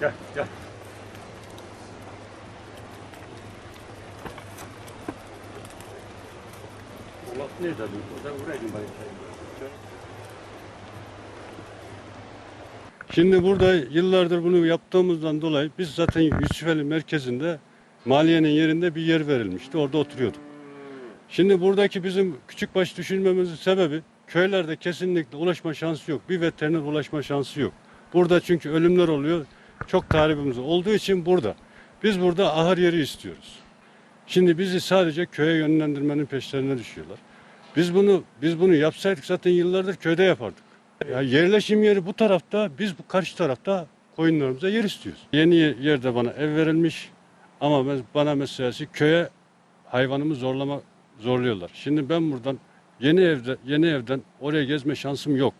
Gel gel. Allah ne dedim? O da gidin bakayım. Şimdi burada yıllardır bunu yaptığımızdan dolayı biz zaten Yusufeli merkezinde maliyenin yerinde bir yer verilmişti. Orada oturuyorduk. Şimdi buradaki bizim küçük baş düşünmemizin sebebi köylerde kesinlikle ulaşma şansı yok. Bir veteriner ulaşma şansı yok. Burada çünkü ölümler oluyor. Çok talibimiz olduğu için burada. Biz burada ahır yeri istiyoruz. Şimdi bizi sadece köye yönlendirmenin peşlerine düşüyorlar. Biz bunu biz bunu yapsaydık zaten yıllardır köyde yapardık. Ya yerleşim yeri bu tarafta, biz bu karşı tarafta koyunlarımıza yer istiyoruz. Yeni yerde bana ev verilmiş ama bana meselesi köye hayvanımı zorlama zorluyorlar. Şimdi ben buradan yeni evde yeni evden oraya gezme şansım yok.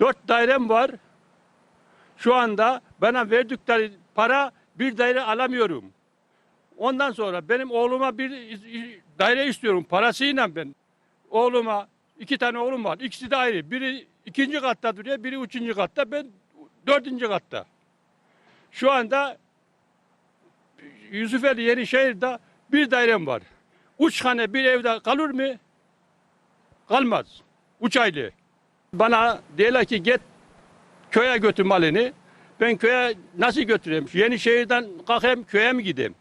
Dört dairem var. Şu anda bana verdikleri para bir daire alamıyorum. Ondan sonra benim oğluma bir daire istiyorum parasıyla ben. Oğluma iki tane oğlum var. İkisi de ayrı. Biri ikinci katta duruyor, biri üçüncü katta. Ben dördüncü katta. Şu anda Yusufeli Yenişehir'de bir dairem var. Üç tane bir evde kalır mı? Kalmaz. Üç aylı. Bana diyorlar ki git köye götür malını. Ben köye nasıl götüreyim? Yenişehir'den kalkayım köye mi gideyim?